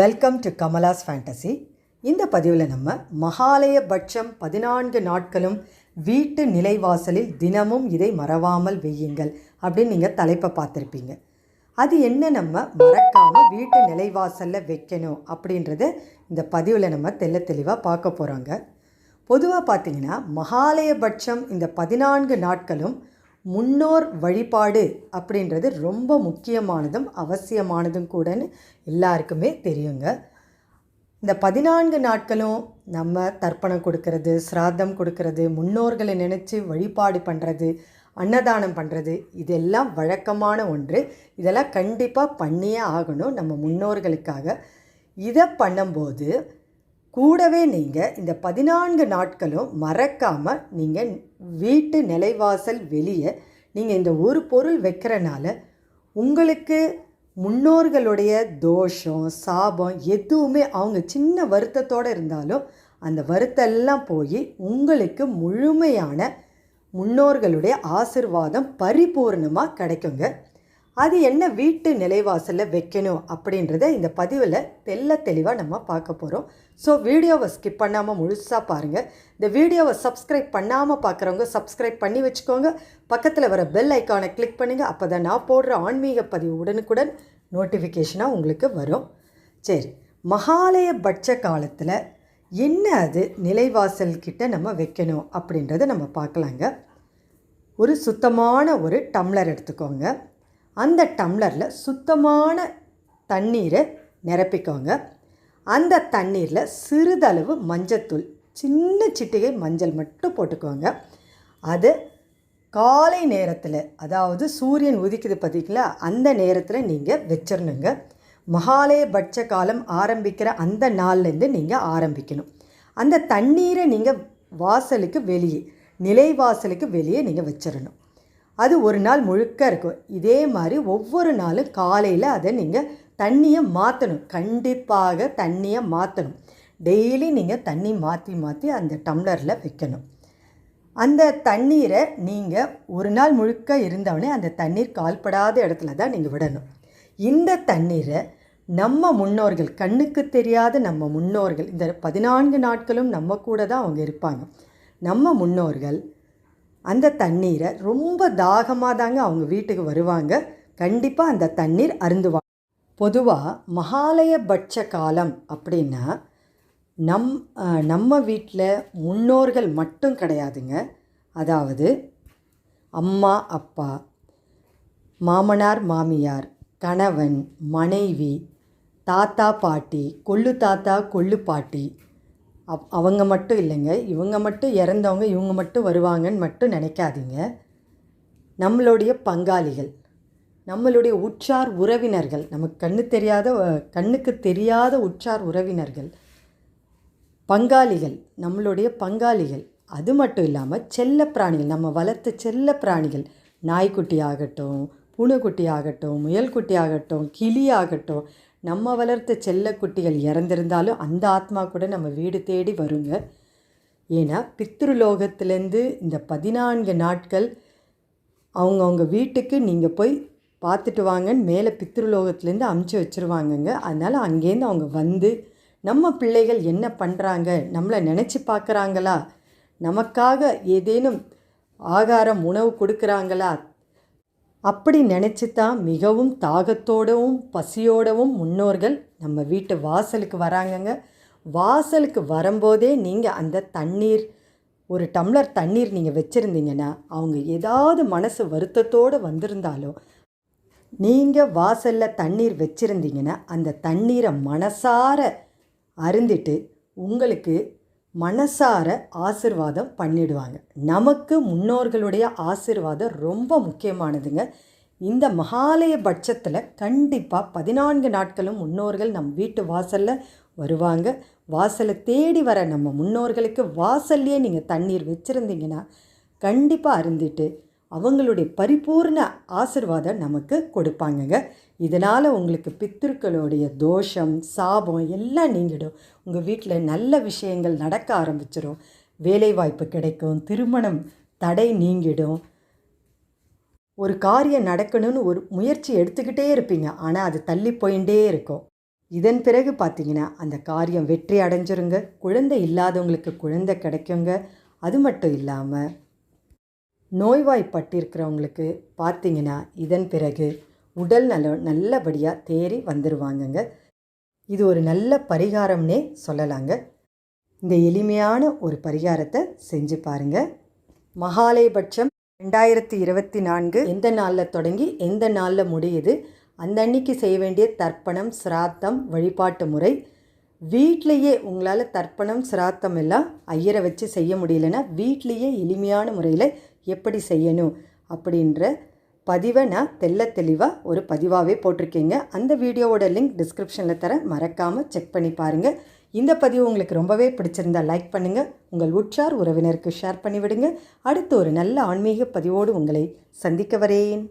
Welcome to Kamala's fantasy இந்த பதிவில் நம்ம மகாலயபட்சம் பதினான்கு நாட்களும் வீட்டு நிலைவாசலில் தினமும் இதை மறவாமல் வெய்யுங்கள் அப்படின்னு நீங்கள் தலைப்பை பார்த்துருப்பீங்க. அது என்ன நம்ம மறக்காமல் வீட்டு நிலைவாசலில் வைக்கணும் அப்படின்றத இந்த பதிவில் நம்ம தெள்ள தெளிவாக பார்க்க போகிறோங்க பொதுவாக பார்த்தீங்கன்னா மகாலயபட்சம் இந்த பதினான்கு நாட்களும் முன்னோர் வழிபாடு அப்படின்றது ரொம்ப முக்கியமானதும் அவசியமானதும் கூடன்னு எல்லாருக்குமே தெரியுங்க. இந்த பதினான்கு நாட்களும் நம்ம தர்ப்பணம் கொடுக்கறது சிராத்தம் கொடுக்கறது முன்னோர்களை நினச்சி வழிபாடு பண்ணுறது அன்னதானம் பண்ணுறது இதெல்லாம் வழக்கமான ஒன்று. இதெல்லாம் கண்டிப்பாக பண்ணியே ஆகணும் நம்ம முன்னோர்களுக்காக. இதை பண்ணும்போது கூடவே நீங்கள் இந்த பதினான்கு நாட்களும் மறக்காமல் நீங்கள் வீட்டு நிலைவாசல் வெளியே நீங்கள் இந்த ஒரு பொருள் வைக்கிறனால உங்களுக்கு முன்னோர்களுடைய தோஷம் சாபம் எதுவுமே அவங்க சின்ன வருத்தத்தோடு இருந்தாலும் அந்த வருத்தெல்லாம் போய் உங்களுக்கு முழுமையான முன்னோர்களுடைய ஆசிர்வாதம் பரிபூர்ணமாக கிடைக்குங்க. அது என்ன வீட்டு நிலைவாசலில் வைக்கணும் அப்படின்றத இந்த பதிவில் தெல்ல தெளிவாக நம்ம பார்க்க போகிறோம் ஸோ வீடியோவை ஸ்கிப் பண்ணாமல் முழுசாக பாருங்கள் இந்த வீடியோவை சப்ஸ்கிரைப் பண்ணாமல் பார்க்குறவங்க சப்ஸ்கிரைப் பண்ணி வச்சுக்கோங்க. பக்கத்தில் வர பெல் ஐக்கானை கிளிக் பண்ணுங்கள் அப்போ தான் நான் போடுற ஆன்மீக பதிவு உடனுக்குடன் நோட்டிஃபிகேஷனாக உங்களுக்கு வரும். சரி மகாலய பட்ச காலத்தில் என்ன அது நிலைவாசல் கிட்ட நம்ம வைக்கணும் அப்படின்றத நம்ம பார்க்கலாங்க. ஒரு சுத்தமான ஒரு டம்ளர் எடுத்துக்கோங்க. அந்த டம்ளரில் சுத்தமான தண்ணீரை நிரப்பிக்கோங்க. அந்த தண்ணீரில் சிறிதளவு மஞ்சத்தூள் சின்ன சிட்டிகை மஞ்சள் மட்டும் போட்டுக்கோங்க. அது காலை நேரத்தில் அதாவது சூரியன் உதிக்குது பார்த்தீங்களா அந்த நேரத்தில் நீங்கள் வச்சிடணுங்க மகாலயபட்ச காலம் ஆரம்பிக்கிற அந்த நாள்லேருந்து நீங்கள் ஆரம்பிக்கணும். அந்த தண்ணீரை நீங்கள் வாசலுக்கு வெளியே நிலை வாசலுக்கு வெளியே நீங்கள் வச்சிடணும் அது ஒரு நாள் முழுக்க இருக்கும். இதே மாதிரி ஒவ்வொரு நாளும் காலையில் அதை நீங்கள் தண்ணியை மாற்றணும் கண்டிப்பாக தண்ணியை மாற்றணும் டெய்லி நீங்கள் தண்ணி மாற்றி மாற்றி அந்த டம்ளரில் வைக்கணும். அந்த தண்ணீரை நீங்கள் ஒரு நாள் முழுக்க இருந்தவொடனே அந்த தண்ணீர் கால்படாத இடத்துல தான் நீங்கள் விடணும். இந்த தண்ணீரை நம்ம முன்னோர்கள் கண்ணுக்கு தெரியாத நம்ம முன்னோர்கள் இந்த பதினான்கு நாட்களும் நம்ம கூட தான் அவங்க இருப்பாங்க. நம்ம முன்னோர்கள் அந்த தண்ணீரை ரொம்ப தாகமாக தாங்க அவங்க வீட்டுக்கு வருவாங்க. கண்டிப்பாக அந்த தண்ணீர் அருந்துவாங்க. பொதுவாக மகாலயபட்ச காலம் அப்படின்னா நம் நம்ம வீட்டில் முன்னோர்கள் மட்டும் கிடையாதுங்க. அதாவது அம்மா அப்பா மாமனார் மாமியார் கணவன் மனைவி தாத்தா பாட்டி கொள்ளு தாத்தா கொள்ளு பாட்டி அவ் அவங்க மட்டும் இல்லைங்க. இவங்க மட்டும் இறந்தவங்க இவங்க மட்டும் வருவாங்கன்னு மட்டும் நினைக்காதீங்க. நம்மளுடைய பங்காளிகள் நம்மளுடைய உற்றார் உறவினர்கள் நமக்கு கண்ணு தெரியாத கண்ணுக்கு தெரியாத உற்றார் உறவினர்கள் பங்காளிகள் நம்மளுடைய பங்காளிகள் அது மட்டும் இல்லாமல் செல்ல பிராணிகள் நம்ம வளர்த்த செல்ல பிராணிகள் நாய்க்குட்டி ஆகட்டும் பூனைக்குட்டி ஆகட்டும் முயல்குட்டி ஆகட்டும் கிளி ஆகட்டும் நம்ம வளர்த்த செல்லக்குட்டிகள் இறந்திருந்தாலும் அந்த ஆத்மா கூட நம்ம வீடு தேடி வருங்க. ஏன்னா பித்ருலோகத்திலேருந்து இந்த பதினான்கு நாட்கள் அவங்கவுங்க வீட்டுக்கு நீங்கள் போய் பார்த்துட்டு வாங்கன்னு மேலே பித்ருலோகத்துலேருந்து அமுச்சு வச்சுருவாங்கங்க. அதனால் அங்கேருந்து அவங்க வந்து நம்ம பிள்ளைகள் என்ன பண்ணுறாங்க நம்மளை நினச்சி பார்க்குறாங்களா நமக்காக ஏதேனும் ஆகாரம் உணவு கொடுக்குறாங்களா அப்படி நினச்சி தான் மிகவும் தாகத்தோடவும் பசியோடவும் முன்னோர்கள் நம்ம வீட்டு வாசலுக்கு வராங்கங்க. வாசலுக்கு வரும்போதே நீங்கள் அந்த தண்ணீர் ஒரு டம்ளர் தண்ணீர் நீங்கள் வச்சுருந்தீங்கன்னா அவங்க ஏதாவது மனசு வருத்தத்தோடு வந்திருந்தாலும் நீங்கள் வாசலில் தண்ணீர் வச்சுருந்தீங்கன்னா அந்த தண்ணீரை மனசார அருந்திட்டு உங்களுக்கு மனசார ஆசிர்வாதம் பண்ணிடுவாங்க. நமக்கு முன்னோர்களுடைய ஆசிர்வாதம் ரொம்ப முக்கியமானதுங்க. இந்த மகாலய பட்சத்தில் கண்டிப்பாக பதினான்கு நாட்களும் முன்னோர்கள் நம் வீட்டு வாசலில் வருவாங்க. வாசலை தேடி வர நம்ம முன்னோர்களுக்கு வாசல்லையே நீங்கள் தண்ணீர் வச்சுருந்தீங்கன்னா கண்டிப்பாக அருந்திட்டு அவங்களுடைய பரிபூர்ண ஆசிர்வாதம் நமக்கு கொடுப்பாங்கங்க. இதனால் உங்களுக்கு பித்திருக்களுடைய தோஷம் சாபம் எல்லாம் நீங்கிடும். உங்கள் வீட்டில் நல்ல விஷயங்கள் நடக்க ஆரம்பிச்சிடும் வேலைவாய்ப்பு கிடைக்கும் திருமணம் தடை நீங்கிடும். ஒரு காரியம் நடக்கணும்னு ஒரு முயற்சி எடுத்துக்கிட்டே இருப்பீங்க. ஆனால் அது தள்ளி போயிட்டே இருக்கும். இதன் பிறகு பார்த்தீங்கன்னா அந்த காரியம் வெற்றி அடைஞ்சிருங்க. குழந்தை இல்லாதவங்களுக்கு குழந்தை கிடைக்குங்க. அது மட்டும் இல்லாமல் நோய்வாய்ப்பட்டிருக்கிறவங்களுக்கு பார்த்தீங்கன்னா இதன் பிறகு உடல் நல நல்லபடியாக தேறி வந்துடுவாங்கங்க இது ஒரு நல்ல பரிகாரம்னே சொல்லலாங்க. இந்த எளிமையான ஒரு பரிகாரத்தை செஞ்சு பாருங்கள் மகாலயபட்சம் ரெண்டாயிரத்தி இருபத்தி நான்கு எந்த நாளில் தொடங்கி எந்த நாளில் முடியுது அந்த அன்னைக்கு செய்ய வேண்டிய தர்ப்பணம் சிராத்தம் வழிபாட்டு முறை. வீட்லேயே உங்களால் தர்ப்பணம் சிராத்தம் எல்லாம் ஐயரை வச்சு செய்ய முடியலன்னா வீட்லேயே எளிமையான முறையில் எப்படி செய்யணும் அப்படின்ற பதிவை நான் தெல்ல தெளிவாக ஒரு பதிவாகவே போட்டிருக்கேங்க. அந்த வீடியோவோட லிங்க் டிஸ்கிரிப்ஷனில் தர மறக்காமல் செக் பண்ணி பாருங்கள் இந்த பதிவு உங்களுக்கு ரொம்பவே பிடிச்சிருந்தா லைக் பண்ணுங்கள் உங்கள் உற்றார் உறவினருக்கு ஷேர் பண்ணிவிடுங்க. அடுத்து ஒரு நல்ல ஆன்மீக பதிவோடு உங்களை சந்திக்க வரேன்.